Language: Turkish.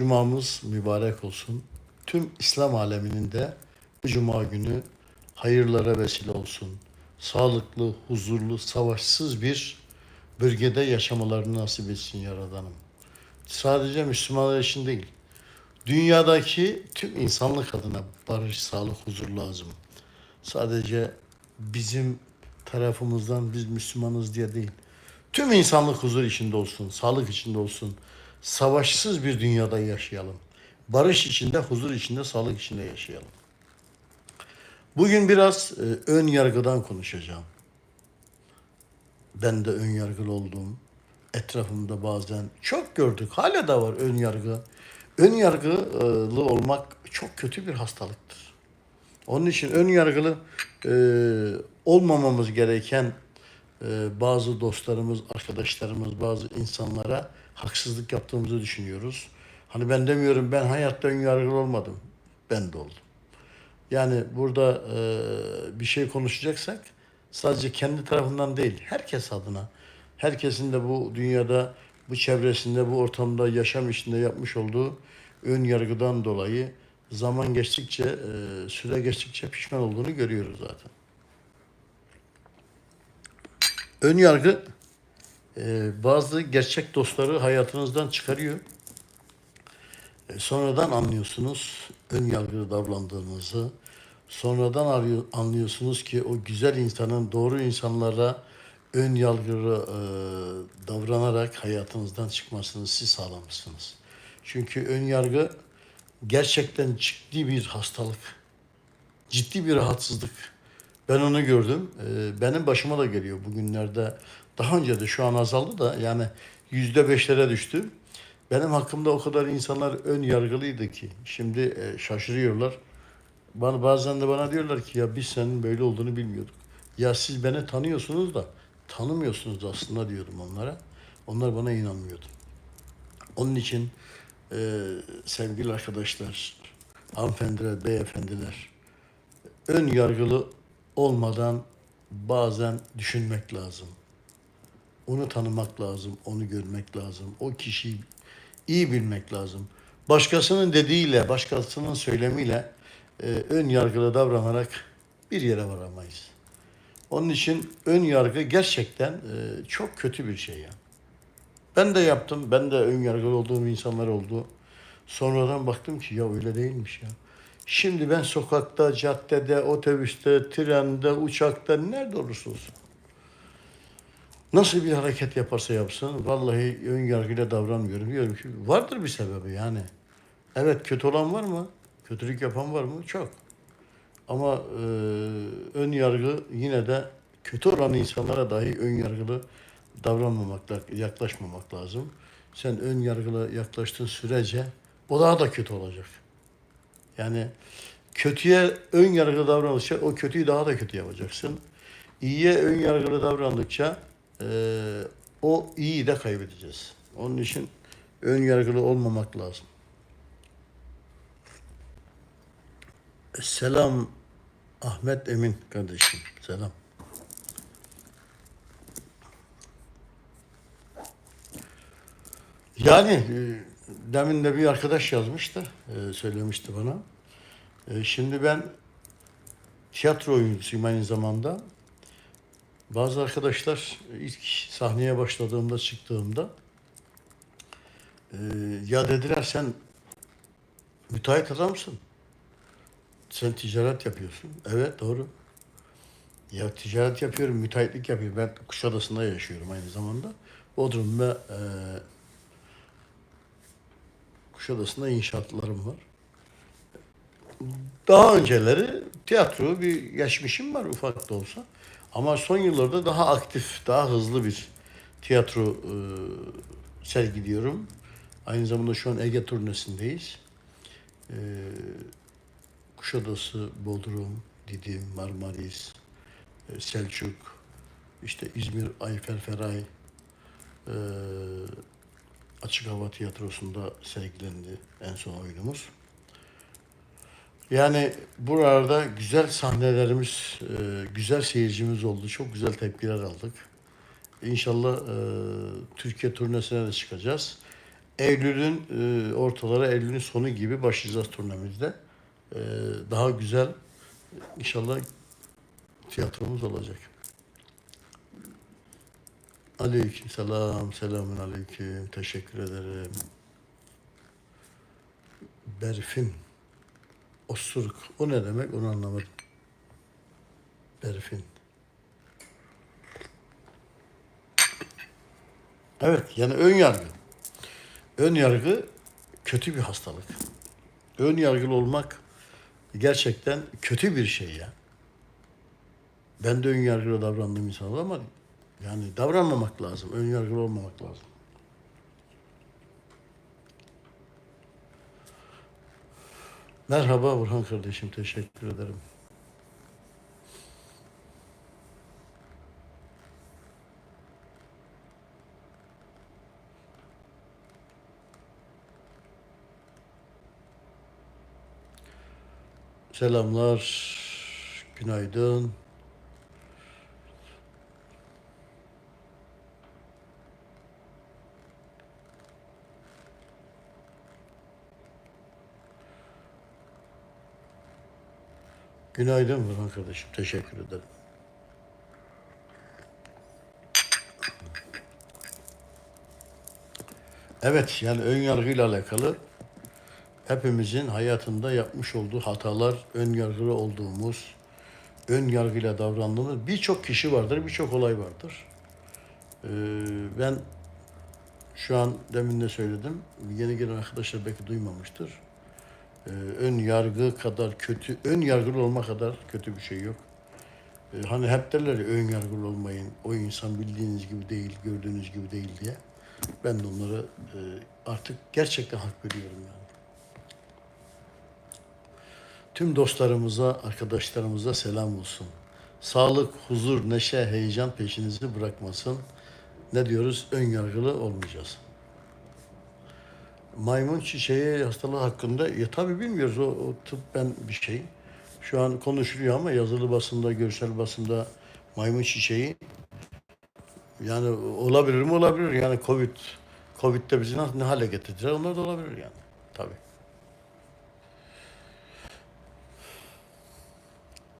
Cumamız mübarek olsun. Tüm İslam aleminin de bu cuma günü hayırlara vesile olsun. Sağlıklı, huzurlu, savaşsız bir bölgede yaşamalarını nasip etsin Yaradanım. Sadece Müslümanlar için değil, dünyadaki tüm insanlık adına barış, sağlık, huzur lazım. Sadece bizim tarafımızdan biz Müslümanız diye değil. Tüm insanlık huzur içinde olsun, sağlık içinde olsun. Savaşsız bir dünyada yaşayalım. Barış içinde, huzur içinde, sağlık içinde yaşayalım. Bugün biraz e, ön yargıdan konuşacağım. Ben de ön yargılı olduğum, etrafımda bazen çok gördük. Hala da var ön yargı. Ön yargılı olmak çok kötü bir hastalıktır. Onun için ön yargılı e, olmamamız gereken e, bazı dostlarımız, arkadaşlarımız, bazı insanlara haksızlık yaptığımızı düşünüyoruz. Hani ben demiyorum ben hayatta ön yargılı olmadım. Ben de oldum. Yani burada e, bir şey konuşacaksak sadece kendi tarafından değil, herkes adına, herkesin de bu dünyada, bu çevresinde, bu ortamda, yaşam içinde yapmış olduğu ön yargıdan dolayı zaman geçtikçe, e, süre geçtikçe pişman olduğunu görüyoruz zaten. Ön yargı e, bazı gerçek dostları hayatınızdan çıkarıyor. E, sonradan anlıyorsunuz ön yargılı davrandığınızı. Sonradan arıyor- anlıyorsunuz ki o güzel insanın doğru insanlara ön yargılı e, davranarak hayatınızdan çıkmasını siz sağlamışsınız. Çünkü ön yargı gerçekten ciddi bir hastalık. Ciddi bir rahatsızlık. Ben onu gördüm. Ee, benim başıma da geliyor bugünlerde. Daha önce de şu an azaldı da yani yüzde beşlere düştü. Benim hakkımda o kadar insanlar ön yargılıydı ki. Şimdi e, şaşırıyorlar. Bana, bazen de bana diyorlar ki ya biz senin böyle olduğunu bilmiyorduk. Ya siz beni tanıyorsunuz da tanımıyorsunuz aslında diyordum onlara. Onlar bana inanmıyordu. Onun için e, sevgili arkadaşlar, hanımefendiler, beyefendiler, ön yargılı olmadan bazen düşünmek lazım. Onu tanımak lazım, onu görmek lazım. O kişiyi iyi bilmek lazım. Başkasının dediğiyle, başkasının söylemiyle e, ön yargılı davranarak bir yere varamayız. Onun için ön yargı gerçekten e, çok kötü bir şey ya. Ben de yaptım. Ben de ön yargılı olduğum insanlar oldu. Sonradan baktım ki ya öyle değilmiş ya. Şimdi ben sokakta, caddede, otobüste, trende, uçakta nerede olursa olsun. Nasıl bir hareket yaparsa yapsın vallahi ön yargıyla davranmıyorum. Diyorum ki vardır bir sebebi yani. Evet kötü olan var mı? Kötülük yapan var mı? Çok. Ama e, ön yargı yine de kötü olan insanlara dahi ön yargılı davranmamak, yaklaşmamak lazım. Sen ön yargılı yaklaştığın sürece o daha da kötü olacak. Yani kötüye ön yargılı davrandıkça o kötüyü daha da kötü yapacaksın. İyiye ön yargılı davrandıkça e, o iyiyi de kaybedeceğiz. Onun için ön yargılı olmamak lazım. Selam Ahmet Emin kardeşim. Selam. Yani e, demin de bir arkadaş yazmıştı, e, söylemişti bana. E, şimdi ben tiyatro oyuncusuyum aynı zamanda. Bazı arkadaşlar ilk sahneye başladığımda, çıktığımda e, ya dediler sen müteahhit adamsın. Sen ticaret yapıyorsun. Evet doğru. Ya ticaret yapıyorum, müteahhitlik yapıyorum. Ben Kuşadası'nda yaşıyorum aynı zamanda. Bodrum ve e, Kuşadası'nda inşaatlarım var. Daha önceleri tiyatro bir geçmişim var ufak da olsa. Ama son yıllarda daha aktif, daha hızlı bir tiyatro e, sergiliyorum. Aynı zamanda şu an Ege turnesindeyiz. E, Kuşadası, Bodrum, Didim, Marmaris, e, Selçuk, işte İzmir, Ayferferay, e, Açık Hava Tiyatrosu'nda sergilendi en son oyunumuz. Yani buralarda güzel sahnelerimiz, e, güzel seyircimiz oldu. Çok güzel tepkiler aldık. İnşallah e, Türkiye turnesine de çıkacağız. Eylül'ün e, ortaları, Eylül'ün sonu gibi başlayacağız turnemizde. Daha güzel inşallah tiyatromuz olacak. Aleyküm selam, selamun aleyküm. Teşekkür ederim. Berfin. Osuruk. O ne demek onu anlamadım. Berfin. Evet yani ön yargı. Ön yargı kötü bir hastalık. Ön yargılı olmak gerçekten kötü bir şey ya. Ben de ön yargılı davrandığım insan ama yani davranmamak lazım. Ön yargılı olmamak lazım. Merhaba Burhan kardeşim. Teşekkür ederim. Selamlar. Günaydın. Günaydın Burhan kardeşim. Teşekkür ederim. Evet yani ön yargıyla alakalı hepimizin hayatında yapmış olduğu hatalar, ön yargılı olduğumuz, ön yargıyla davrandığımız birçok kişi vardır, birçok olay vardır. Ee, ben şu an demin de söyledim, yeni gelen arkadaşlar belki duymamıştır. Ee, ön yargı kadar kötü, ön yargılı olma kadar kötü bir şey yok. Ee, hani hep derler ya ön yargılı olmayın, o insan bildiğiniz gibi değil, gördüğünüz gibi değil diye. Ben de onlara e, artık gerçekten hak veriyorum yani. Tüm dostlarımıza, arkadaşlarımıza selam olsun. Sağlık, huzur, neşe, heyecan peşinizi bırakmasın. Ne diyoruz? Ön yargılı olmayacağız. Maymun çiçeği hastalığı hakkında ya tabii bilmiyoruz o, o tıbben bir şey. Şu an konuşuluyor ama yazılı basında, görsel basında maymun çiçeği yani olabilir mi olabilir yani Covid Covid'de bizi ne hale getirdiler onlar da olabilir yani tabii.